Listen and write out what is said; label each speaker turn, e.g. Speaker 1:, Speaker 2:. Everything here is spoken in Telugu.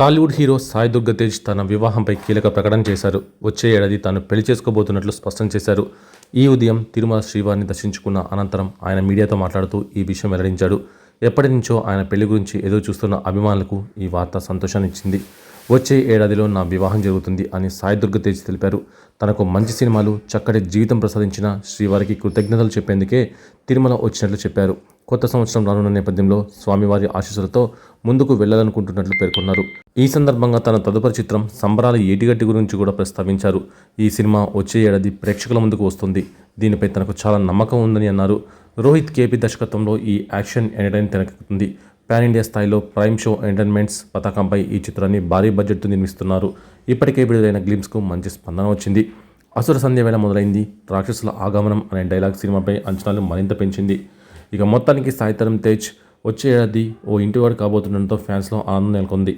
Speaker 1: టాలీవుడ్ హీరో సాయి దుర్గ తేజ్ తన వివాహంపై కీలక ప్రకటన చేశారు. వచ్చే ఏడాది తాను పెళ్ళి చేసుకోబోతున్నట్లు స్పష్టం చేశారు. ఈ ఉదయం తిరుమల శ్రీవారిని దర్శించుకున్న అనంతరం ఆయన మీడియాతో మాట్లాడుతూ ఈ విషయం వెల్లడించాడు. ఎప్పటి నుంచో ఆయన పెళ్ళి గురించి ఎదురు చూస్తున్న అభిమానులకు ఈ వార్త సంతోషాన్ని ఇచ్చింది. వచ్చే ఏడాదిలో నా వివాహం జరుగుతుంది అని సాయి దుర్గ తేజ్ తెలిపారు. తనకు మంచి సినిమాలు చక్కటి జీవితం ప్రసాదించిన శ్రీవారికి కృతజ్ఞతలు చెప్పేందుకే తిరుమల వచ్చినట్లు చెప్పారు. కొత్త సంవత్సరం రానున్న నేపథ్యంలో స్వామివారి ఆశీస్సులతో ముందుకు వెళ్ళాలనుకుంటున్నట్లు పేర్కొన్నారు. ఈ సందర్భంగా తన తదుపరి చిత్రం సంబరాల ఏటిగట్టి గురించి కూడా ప్రస్తావించారు. ఈ సినిమా వచ్చే ఏడాది ప్రేక్షకుల ముందుకు వస్తుంది. దీనిపై తనకు చాలా నమ్మకం ఉందని అన్నారు. రోహిత్ కేపీ దర్శకత్వంలో ఈ యాక్షన్ ఎంటర్టైన్ తెరకెక్కుతుంది. పాన్ ఇండియా స్థాయిలో ప్రైమ్ షో ఎంటర్టైన్మెంట్స్ పతాకంపై ఈ చిత్రాన్ని భారీ బడ్జెట్తో నిర్మిస్తున్నారు. ఇప్పటికే విడుదలైన గ్లిమ్స్కు మంచి స్పందన వచ్చింది. అసుర సంధ్య వేళ మొదలైంది. రాక్షసుల ఆగమనం అనే డైలాగ్ సినిమాపై అంచనాలు మరింత పెంచింది. ఇక మొత్తానికి సాయితరం తేజ్ వచ్చే ఏడాది ఓ ఇంటివాడు కాబోతుండటంతో ఫ్యాన్స్లో ఆనందం నెలకొంది.